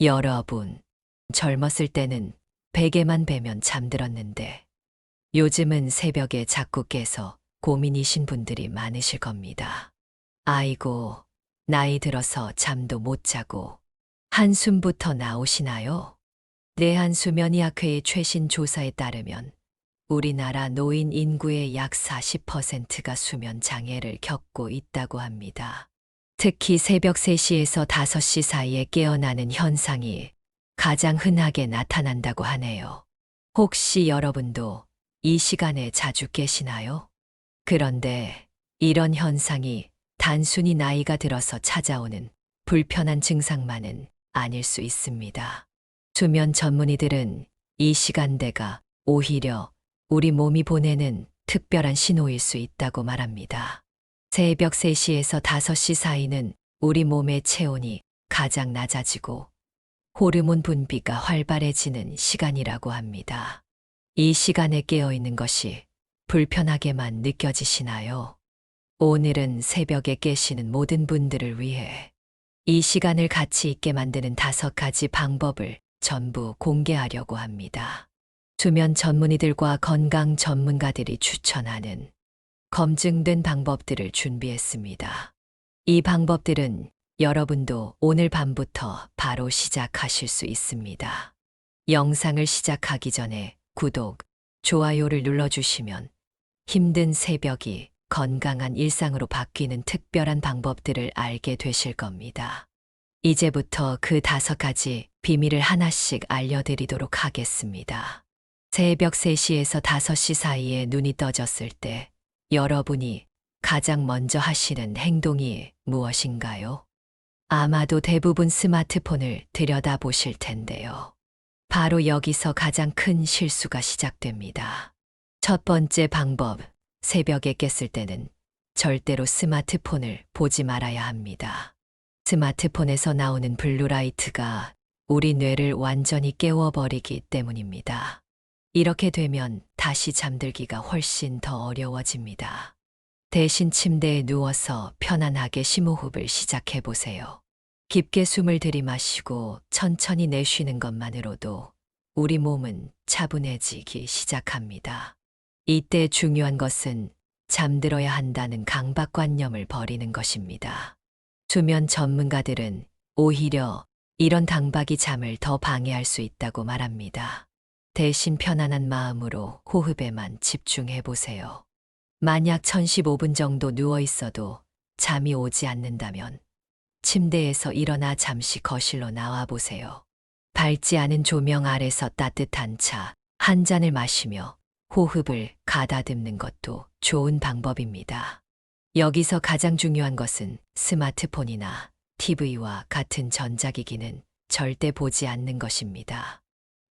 여러분, 젊었을 때는 베개만 베면 잠들었는데 요즘은 새벽에 자꾸 깨서 고민이신 분들이 많으실 겁니다. 아이고, 나이 들어서 잠도 못 자고 한숨부터 나오시나요? 내한수면의학회의 최신 조사에 따르면 우리나라 노인 인구의 약 40%가 수면 장애를 겪고 있다고 합니다. 특히 새벽 3시에서 5시 사이에 깨어나는 현상이 가장 흔하게 나타난다고 하네요. 혹시 여러분도 이 시간에 자주 깨시나요? 그런데 이런 현상이 단순히 나이가 들어서 찾아오는 불편한 증상만은 아닐 수 있습니다. 수면 전문의들은 이 시간대가 오히려 우리 몸이 보내는 특별한 신호일 수 있다고 말합니다. 새벽 3시에서 5시 사이는 우리 몸의 체온이 가장 낮아지고 호르몬 분비가 활발해지는 시간이라고 합니다. 이 시간에 깨어 있는 것이 불편하게만 느껴지시나요? 오늘은 새벽에 깨시는 모든 분들을 위해 이 시간을 가치 있게 만드는 다섯 가지 방법을 전부 공개하려고 합니다. 수면 전문의들과 건강 전문가들이 추천하는 검증된 방법들을 준비했습니다. 이 방법들은 여러분도 오늘 밤부터 바로 시작하실 수 있습니다. 영상을 시작하기 전에 구독, 좋아요를 눌러주시면 힘든 새벽이 건강한 일상으로 바뀌는 특별한 방법들을 알게 되실 겁니다. 이제부터 그 다섯 가지 비밀을 하나씩 알려드리도록 하겠습니다. 새벽 3시에서 5시 사이에 눈이 떠졌을 때 여러분이 가장 먼저 하시는 행동이 무엇인가요? 아마도 대부분 스마트폰을 들여다보실 텐데요. 바로 여기서 가장 큰 실수가 시작됩니다. 첫 번째 방법, 새벽에 깼을 때는 절대로 스마트폰을 보지 말아야 합니다. 스마트폰에서 나오는 블루라이트가 우리 뇌를 완전히 깨워버리기 때문입니다. 이렇게 되면 다시 잠들기가 훨씬 더 어려워집니다. 대신 침대에 누워서 편안하게 심호흡을 시작해 보세요. 깊게 숨을 들이마시고 천천히 내쉬는 것만으로도 우리 몸은 차분해지기 시작합니다. 이때 중요한 것은 잠들어야 한다는 강박관념을 버리는 것입니다. 수면 전문가들은 오히려 이런 강박이 잠을 더 방해할 수 있다고 말합니다. 대신 편안한 마음으로 호흡에만 집중해 보세요. 만약 1015분 정도 누워 있어도 잠이 오지 않는다면 침대에서 일어나 잠시 거실로 나와 보세요. 밝지 않은 조명 아래서 따뜻한 차 한 잔을 마시며 호흡을 가다듬는 것도 좋은 방법입니다. 여기서 가장 중요한 것은 스마트폰이나 TV와 같은 전자기기는 절대 보지 않는 것입니다.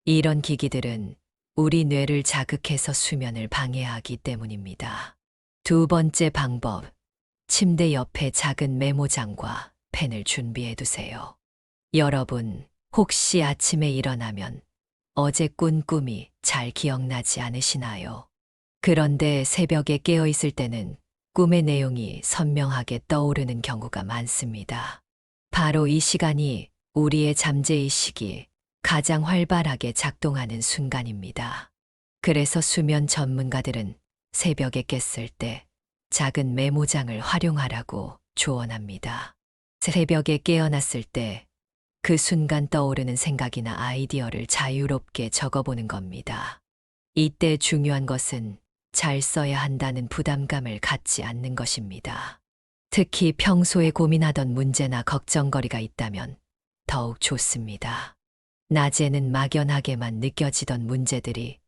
이런 기기들은 우리 뇌를 자극해서 수면을 방해하기 때문입니다. 두 번째 방법, 침대 옆에 작은 메모장과 펜을 준비해 두세요. 여러분, 혹시 아침에 일어나면 어제 꾼 꿈이 잘 기억나지 않으시나요? 그런데 새벽에 깨어 있을 때는 꿈의 내용이 선명하게 떠오르는 경우가 많습니다. 바로 이 시간이 우리의 잠재의식이 가장 활발하게 작동하는 순간입니다. 그래서 수면 전문가들은 새벽에 깼을 때 작은 메모장을 활용하라고 조언합니다. 새벽에 깨어났을 때 그 순간 떠오르는 생각이나 아이디어를 자유롭게 적어보는 겁니다. 이때 중요한 것은 잘 써야 한다는 부담감을 갖지 않는 것입니다. 특히 평소에 고민하던 문제나 걱정거리가 있다면 더욱 좋습니다. 낮에는 막연하게만 느껴지던 문제들이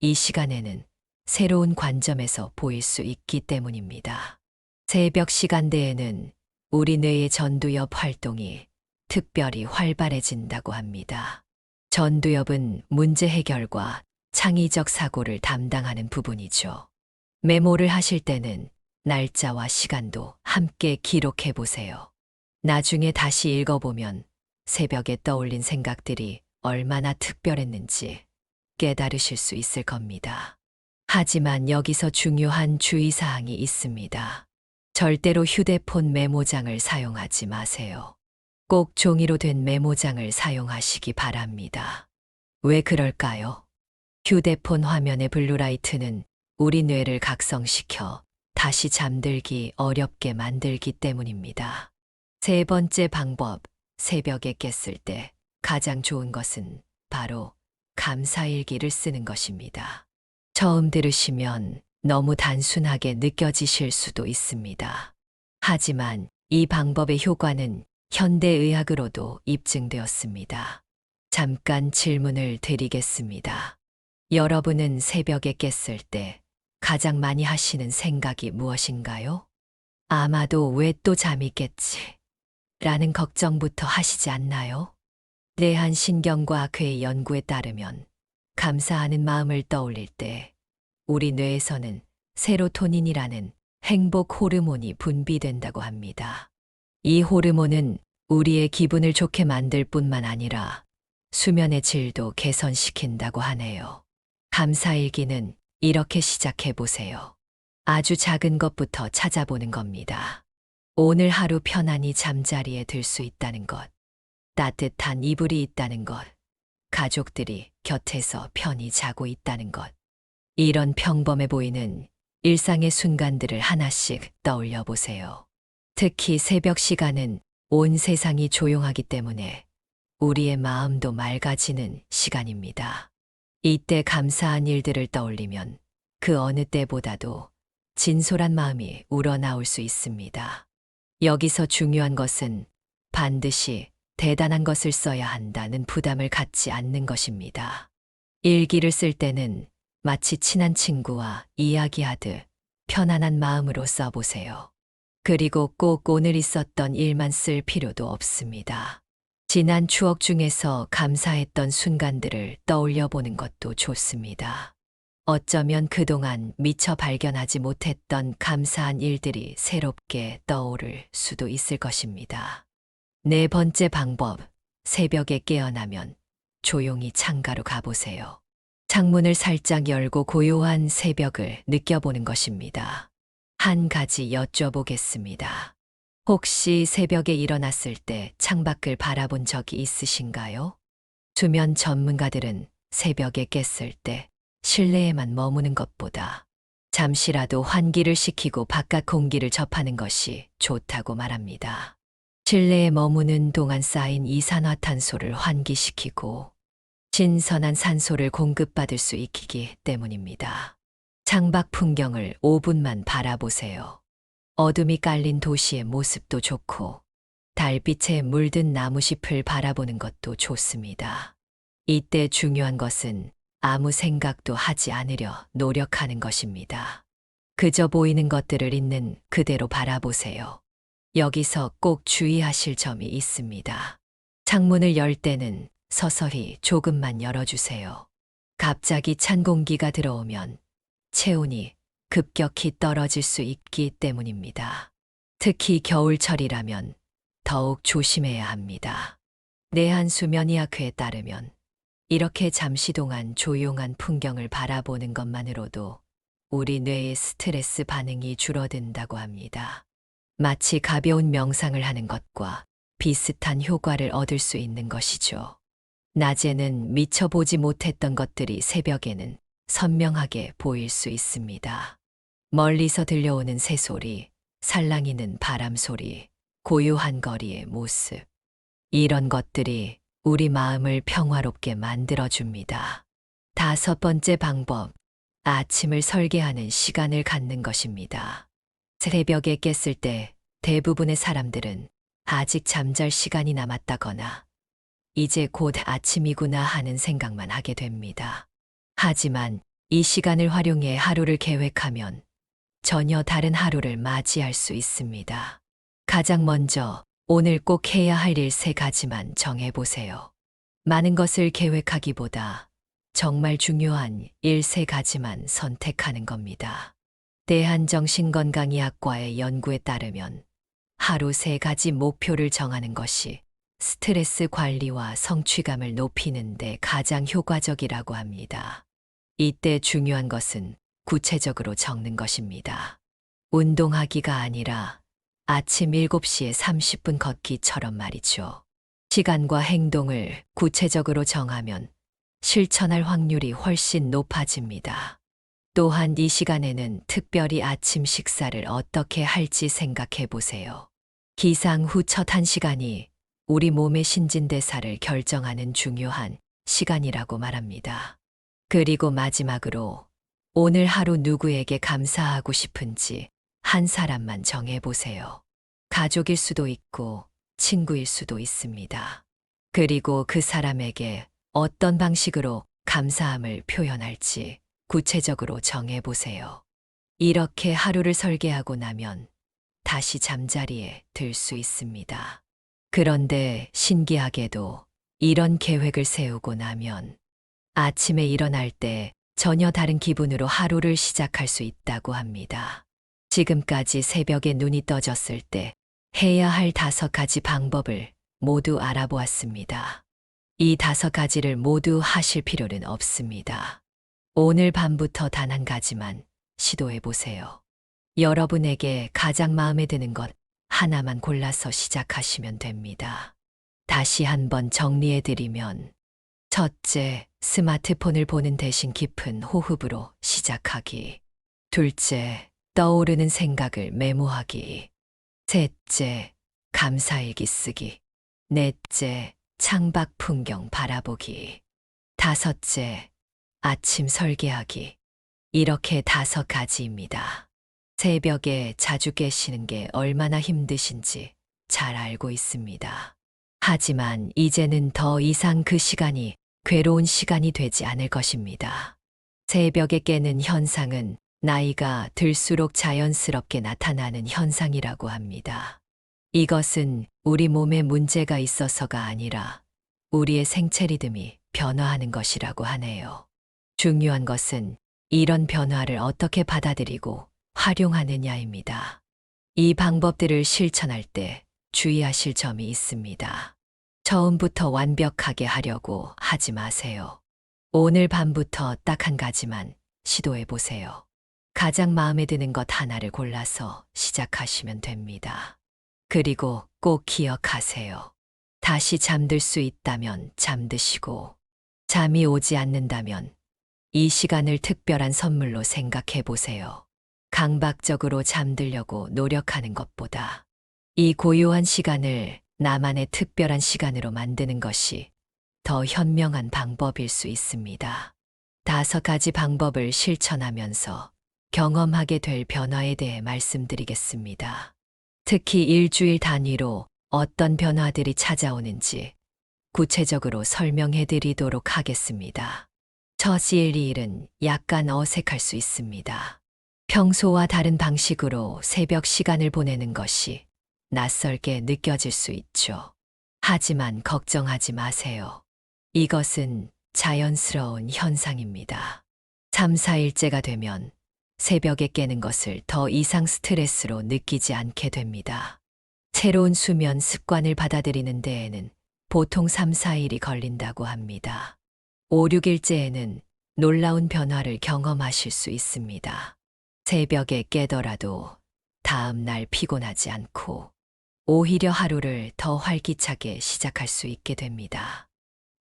이 시간에는 새로운 관점에서 보일 수 있기 때문입니다. 새벽 시간대에는 우리 뇌의 전두엽 활동이 특별히 활발해진다고 합니다. 전두엽은 문제 해결과 창의적 사고를 담당하는 부분이죠. 메모를 하실 때는 날짜와 시간도 함께 기록해 보세요. 나중에 다시 읽어보면 새벽에 떠올린 생각들이 얼마나 특별했는지 깨달으실 수 있을 겁니다. 하지만 여기서 중요한 주의사항이 있습니다. 절대로 휴대폰 메모장을 사용하지 마세요. 꼭 종이로 된 메모장을 사용하시기 바랍니다. 왜 그럴까요? 휴대폰 화면의 블루라이트는 우리 뇌를 각성시켜 다시 잠들기 어렵게 만들기 때문입니다. 세 번째 방법, 새벽에 깼을 때 가장 좋은 것은 바로 감사일기를 쓰는 것입니다. 처음 들으시면 너무 단순하게 느껴지실 수도 있습니다. 하지만 이 방법의 효과는 현대의학으로도 입증되었습니다. 잠깐 질문을 드리겠습니다. 여러분은 새벽에 깼을 때 가장 많이 하시는 생각이 무엇인가요? 아마도 왜 또 잠이 깼지? 라는 걱정부터 하시지 않나요? 뇌한 신경과학회 연구에 따르면 감사하는 마음을 떠올릴 때 우리 뇌에서는 세로토닌이라는 행복 호르몬이 분비된다고 합니다. 이 호르몬은 우리의 기분을 좋게 만들 뿐만 아니라 수면의 질도 개선시킨다고 하네요. 감사일기는 이렇게 시작해 보세요. 아주 작은 것부터 찾아보는 겁니다. 오늘 하루 편안히 잠자리에 들 수 있다는 것, 따뜻한 이불이 있다는 것, 가족들이 곁에서 편히 자고 있다는 것. 이런 평범해 보이는 일상의 순간들을 하나씩 떠올려 보세요. 특히 새벽 시간은 온 세상이 조용하기 때문에 우리의 마음도 맑아지는 시간입니다. 이때 감사한 일들을 떠올리면 그 어느 때보다도 진솔한 마음이 우러나올 수 있습니다. 여기서 중요한 것은 반드시 대단한 것을 써야 한다는 부담을 갖지 않는 것입니다. 일기를 쓸 때는 마치 친한 친구와 이야기하듯 편안한 마음으로 써보세요. 그리고 꼭 오늘 있었던 일만 쓸 필요도 없습니다. 지난 추억 중에서 감사했던 순간들을 떠올려 보는 것도 좋습니다. 어쩌면 그동안 미처 발견하지 못했던 감사한 일들이 새롭게 떠오를 수도 있을 것입니다. 네 번째 방법, 새벽에 깨어나면 조용히 창가로 가보세요. 창문을 살짝 열고 고요한 새벽을 느껴보는 것입니다. 한 가지 여쭤보겠습니다. 혹시 새벽에 일어났을 때 창밖을 바라본 적이 있으신가요? 수면 전문가들은 새벽에 깼을 때 실내에만 머무는 것보다 잠시라도 환기를 시키고 바깥 공기를 접하는 것이 좋다고 말합니다. 실내에 머무는 동안 쌓인 이산화탄소를 환기시키고 신선한 산소를 공급받을 수 있기 때문입니다. 창밖 풍경을 5분만 바라보세요. 어둠이 깔린 도시의 모습도 좋고 달빛에 물든 나무잎을 바라보는 것도 좋습니다. 이때 중요한 것은 아무 생각도 하지 않으려 노력하는 것입니다. 그저 보이는 것들을 있는 그대로 바라보세요. 여기서 꼭 주의하실 점이 있습니다. 창문을 열 때는 서서히 조금만 열어주세요. 갑자기 찬 공기가 들어오면 체온이 급격히 떨어질 수 있기 때문입니다. 특히 겨울철이라면 더욱 조심해야 합니다. 내한 수면의학회에 따르면 이렇게 잠시 동안 조용한 풍경을 바라보는 것만으로도 우리 뇌의 스트레스 반응이 줄어든다고 합니다. 마치 가벼운 명상을 하는 것과 비슷한 효과를 얻을 수 있는 것이죠. 낮에는 미처 보지 못했던 것들이 새벽에는 선명하게 보일 수 있습니다. 멀리서 들려오는 새소리, 살랑이는 바람 소리, 고요한 거리의 모습. 이런 것들이 우리 마음을 평화롭게 만들어줍니다. 다섯 번째 방법, 아침을 설계하는 시간을 갖는 것입니다. 새벽에 깼을 때 대부분의 사람들은 아직 잠잘 시간이 남았다거나 이제 곧 아침이구나 하는 생각만 하게 됩니다. 하지만 이 시간을 활용해 하루를 계획하면 전혀 다른 하루를 맞이할 수 있습니다. 가장 먼저 오늘 꼭 해야 할 일 세 가지만 정해보세요. 많은 것을 계획하기보다 정말 중요한 일 세 가지만 선택하는 겁니다. 대한정신건강의학과의 연구에 따르면 하루 세 가지 목표를 정하는 것이 스트레스 관리와 성취감을 높이는 데 가장 효과적이라고 합니다. 이때 중요한 것은 구체적으로 적는 것입니다. 운동하기가 아니라 아침 7시에 30분 걷기처럼 말이죠. 시간과 행동을 구체적으로 정하면 실천할 확률이 훨씬 높아집니다. 또한 이 시간에는 특별히 아침 식사를 어떻게 할지 생각해 보세요. 기상 후 첫 한 시간이 우리 몸의 신진대사를 결정하는 중요한 시간이라고 말합니다. 그리고 마지막으로 오늘 하루 누구에게 감사하고 싶은지 한 사람만 정해 보세요. 가족일 수도 있고 친구일 수도 있습니다. 그리고 그 사람에게 어떤 방식으로 감사함을 표현할지 구체적으로 정해 보세요. 이렇게 하루를 설계하고 나면 다시 잠자리에 들 수 있습니다. 그런데 신기하게도 이런 계획을 세우고 나면 아침에 일어날 때 전혀 다른 기분으로 하루를 시작할 수 있다고 합니다. 지금까지 새벽에 눈이 떠졌을 때 해야 할 다섯 가지 방법을 모두 알아보았습니다. 이 다섯 가지를 모두 하실 필요는 없습니다. 오늘 밤부터 단 한 가지만 시도해 보세요. 여러분에게 가장 마음에 드는 것 하나만 골라서 시작하시면 됩니다. 다시 한번 정리해 드리면 첫째, 스마트폰을 보는 대신 깊은 호흡으로 시작하기. 둘째, 떠오르는 생각을 메모하기. 셋째, 감사일기 쓰기. 넷째, 창밖 풍경 바라보기. 다섯째, 아침 설계하기. 이렇게 다섯 가지입니다. 새벽에 자주 깨시는 게 얼마나 힘드신지 잘 알고 있습니다. 하지만 이제는 더 이상 그 시간이 괴로운 시간이 되지 않을 것입니다. 새벽에 깨는 현상은 나이가 들수록 자연스럽게 나타나는 현상이라고 합니다. 이것은 우리 몸에 문제가 있어서가 아니라 우리의 생체 리듬이 변화하는 것이라고 하네요. 중요한 것은 이런 변화를 어떻게 받아들이고 활용하느냐입니다. 이 방법들을 실천할 때 주의하실 점이 있습니다. 처음부터 완벽하게 하려고 하지 마세요. 오늘 밤부터 딱 한 가지만 시도해 보세요. 가장 마음에 드는 것 하나를 골라서 시작하시면 됩니다. 그리고 꼭 기억하세요. 다시 잠들 수 있다면 잠드시고, 잠이 오지 않는다면 이 시간을 특별한 선물로 생각해 보세요. 강박적으로 잠들려고 노력하는 것보다 이 고요한 시간을 나만의 특별한 시간으로 만드는 것이 더 현명한 방법일 수 있습니다. 다섯 가지 방법을 실천하면서 경험하게 될 변화에 대해 말씀드리겠습니다. 특히 일주일 단위로 어떤 변화들이 찾아오는지 구체적으로 설명해 드리도록 하겠습니다. 첫 일일은 약간 어색할 수 있습니다. 평소와 다른 방식으로 새벽 시간을 보내는 것이 낯설게 느껴질 수 있죠. 하지만 걱정하지 마세요. 이것은 자연스러운 현상입니다. 3, 4일째가 되면 새벽에 깨는 것을 더 이상 스트레스로 느끼지 않게 됩니다. 새로운 수면 습관을 받아들이는 데에는 보통 3, 4일이 걸린다고 합니다. 5, 6일째에는 놀라운 변화를 경험하실 수 있습니다. 새벽에 깨더라도 다음 날 피곤하지 않고 오히려 하루를 더 활기차게 시작할 수 있게 됩니다.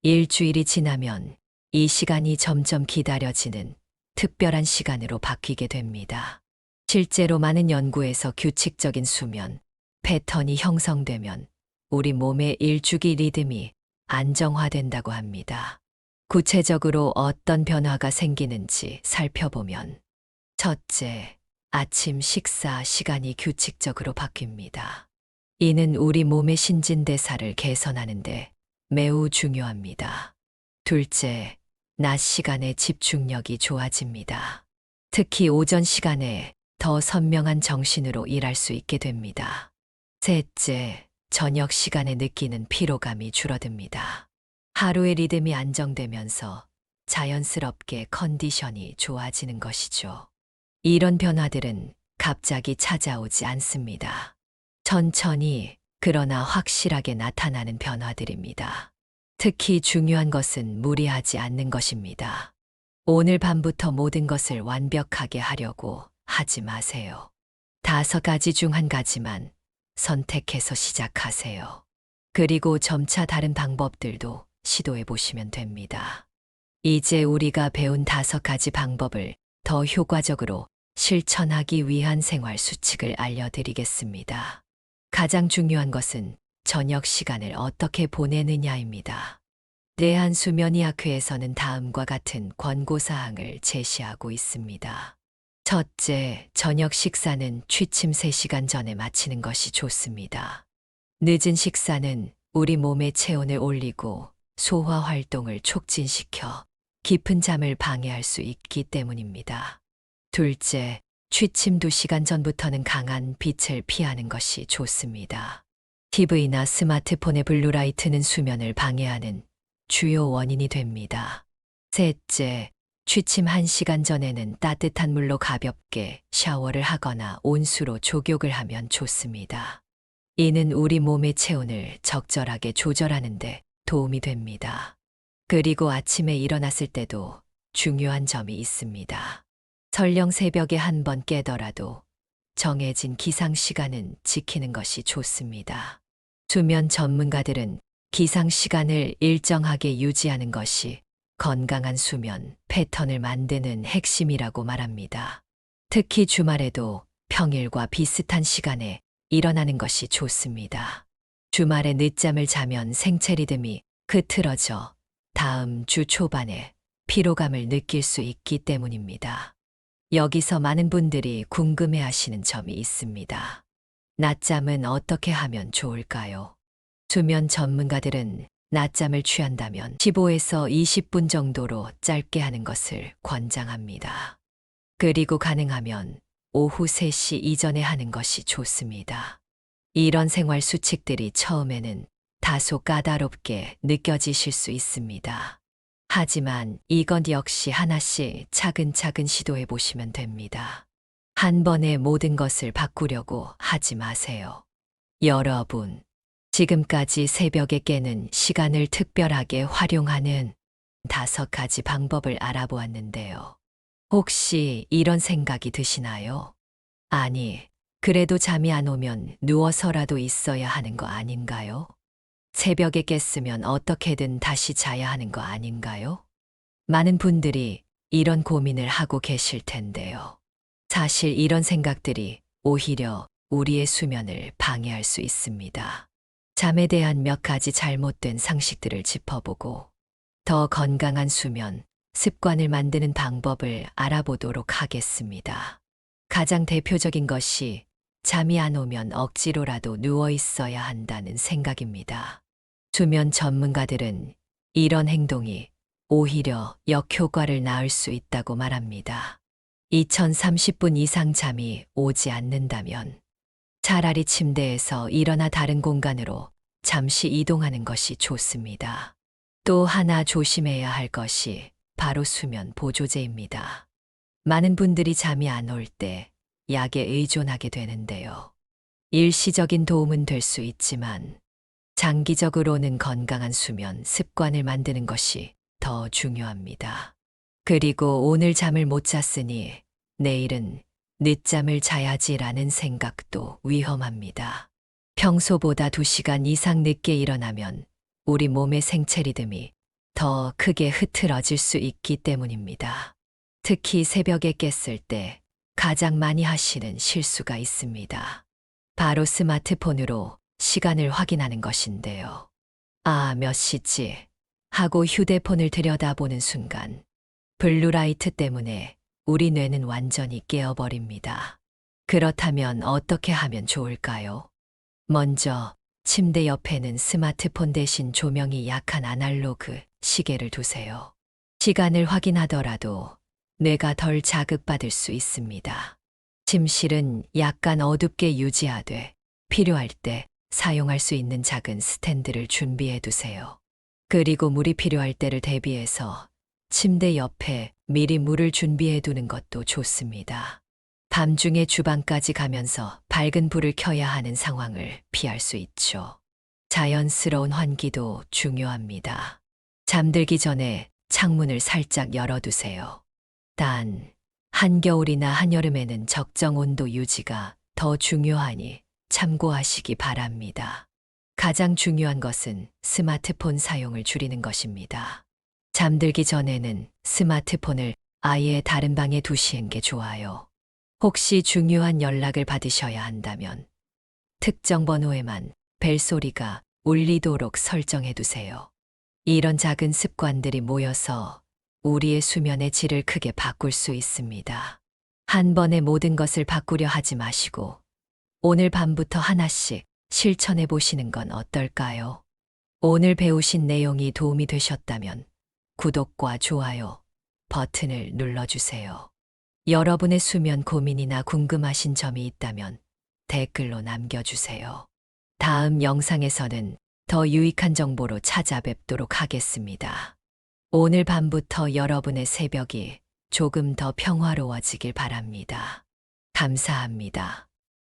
일주일이 지나면 이 시간이 점점 기다려지는 특별한 시간으로 바뀌게 됩니다. 실제로 많은 연구에서 규칙적인 수면, 패턴이 형성되면 우리 몸의 일주기 리듬이 안정화된다고 합니다. 구체적으로 어떤 변화가 생기는지 살펴보면 첫째, 아침 식사 시간이 규칙적으로 바뀝니다. 이는 우리 몸의 신진대사를 개선하는데 매우 중요합니다. 둘째, 낮 시간에 집중력이 좋아집니다. 특히 오전 시간에 더 선명한 정신으로 일할 수 있게 됩니다. 셋째, 저녁 시간에 느끼는 피로감이 줄어듭니다. 하루의 리듬이 안정되면서 자연스럽게 컨디션이 좋아지는 것이죠. 이런 변화들은 갑자기 찾아오지 않습니다. 천천히 그러나 확실하게 나타나는 변화들입니다. 특히 중요한 것은 무리하지 않는 것입니다. 오늘 밤부터 모든 것을 완벽하게 하려고 하지 마세요. 다섯 가지 중 한 가지만 선택해서 시작하세요. 그리고 점차 다른 방법들도 시도해 보시면 됩니다. 이제 우리가 배운 다섯 가지 방법을 더 효과적으로 실천하기 위한 생활 수칙을 알려드리겠습니다. 가장 중요한 것은 저녁 시간을 어떻게 보내느냐입니다. 대한수면의학회에서는 다음과 같은 권고사항을 제시하고 있습니다. 첫째, 저녁 식사는 취침 3시간 전에 마치는 것이 좋습니다. 늦은 식사는 우리 몸의 체온을 올리고 소화 활동을 촉진시켜 깊은 잠을 방해할 수 있기 때문입니다. 둘째, 취침 2시간 전부터는 강한 빛을 피하는 것이 좋습니다. TV나 스마트폰의 블루라이트는 수면을 방해하는 주요 원인이 됩니다. 셋째, 취침 1시간 전에는 따뜻한 물로 가볍게 샤워를 하거나 온수로 족욕을 하면 좋습니다. 이는 우리 몸의 체온을 적절하게 조절하는데 도움이 됩니다. 그리고 아침에 일어났을 때도 중요한 점이 있습니다. 설령 새벽에 한 번 깨더라도 정해진 기상 시간은 지키는 것이 좋습니다. 수면 전문가들은 기상 시간을 일정하게 유지하는 것이 건강한 수면 패턴을 만드는 핵심이라고 말합니다. 특히 주말에도 평일과 비슷한 시간에 일어나는 것이 좋습니다. 주말에 늦잠을 자면 생체 리듬이 흐트러져 다음 주 초반에 피로감을 느낄 수 있기 때문입니다. 여기서 많은 분들이 궁금해 하시는 점이 있습니다. 낮잠은 어떻게 하면 좋을까요? 수면 전문가들은 낮잠을 취한다면 15에서 20분 정도로 짧게 하는 것을 권장합니다. 그리고 가능하면 오후 3시 이전에 하는 것이 좋습니다. 이런 생활 수칙들이 처음에는 다소 까다롭게 느껴지실 수 있습니다. 하지만 이건 역시 하나씩 차근차근 시도해 보시면 됩니다. 한 번에 모든 것을 바꾸려고 하지 마세요. 여러분, 지금까지 새벽에 깨는 시간을 특별하게 활용하는 다섯 가지 방법을 알아보았는데요. 혹시 이런 생각이 드시나요? 아니, 그래도 잠이 안 오면 누워서라도 있어야 하는 거 아닌가요? 새벽에 깼으면 어떻게든 다시 자야 하는 거 아닌가요? 많은 분들이 이런 고민을 하고 계실 텐데요. 사실 이런 생각들이 오히려 우리의 수면을 방해할 수 있습니다. 잠에 대한 몇 가지 잘못된 상식들을 짚어보고 더 건강한 수면, 습관을 만드는 방법을 알아보도록 하겠습니다. 가장 대표적인 것이 잠이 안 오면 억지로라도 누워 있어야 한다는 생각입니다. 수면 전문가들은 이런 행동이 오히려 역효과를 낳을 수 있다고 말합니다. 2030분 이상 잠이 오지 않는다면 차라리 침대에서 일어나 다른 공간으로 잠시 이동하는 것이 좋습니다. 또 하나 조심해야 할 것이 바로 수면 보조제입니다. 많은 분들이 잠이 안 올 때 약에 의존하게 되는데요. 일시적인 도움은 될 수 있지만 장기적으로는 건강한 수면 습관을 만드는 것이 더 중요합니다. 그리고 오늘 잠을 못 잤으니 내일은 늦잠을 자야지라는 생각도 위험합니다. 평소보다 2시간 이상 늦게 일어나면 우리 몸의 생체 리듬이 더 크게 흐트러질 수 있기 때문입니다. 특히 새벽에 깼을 때 가장 많이 하시는 실수가 있습니다. 바로 스마트폰으로 시간을 확인하는 것인데요. 아, 몇 시지? 하고 휴대폰을 들여다보는 순간 블루라이트 때문에 우리 뇌는 완전히 깨어버립니다. 그렇다면 어떻게 하면 좋을까요? 먼저 침대 옆에는 스마트폰 대신 조명이 약한 아날로그 시계를 두세요. 시간을 확인하더라도 뇌가 덜 자극받을 수 있습니다. 침실은 약간 어둡게 유지하되 필요할 때 사용할 수 있는 작은 스탠드를 준비해 두세요. 그리고 물이 필요할 때를 대비해서 침대 옆에 미리 물을 준비해 두는 것도 좋습니다. 밤중에 주방까지 가면서 밝은 불을 켜야 하는 상황을 피할 수 있죠. 자연스러운 환기도 중요합니다. 잠들기 전에 창문을 살짝 열어두세요. 단, 한겨울이나 한여름에는 적정 온도 유지가 더 중요하니 참고하시기 바랍니다. 가장 중요한 것은 스마트폰 사용을 줄이는 것입니다. 잠들기 전에는 스마트폰을 아예 다른 방에 두시는 게 좋아요. 혹시 중요한 연락을 받으셔야 한다면 특정 번호에만 벨소리가 울리도록 설정해 두세요. 이런 작은 습관들이 모여서 우리의 수면의 질을 크게 바꿀 수 있습니다. 한 번에 모든 것을 바꾸려 하지 마시고 오늘 밤부터 하나씩 실천해 보시는 건 어떨까요? 오늘 배우신 내용이 도움이 되셨다면 구독과 좋아요 버튼을 눌러주세요. 여러분의 수면 고민이나 궁금하신 점이 있다면 댓글로 남겨주세요. 다음 영상에서는 더 유익한 정보로 찾아뵙도록 하겠습니다. 오늘 밤부터 여러분의 새벽이 조금 더 평화로워지길 바랍니다. 감사합니다.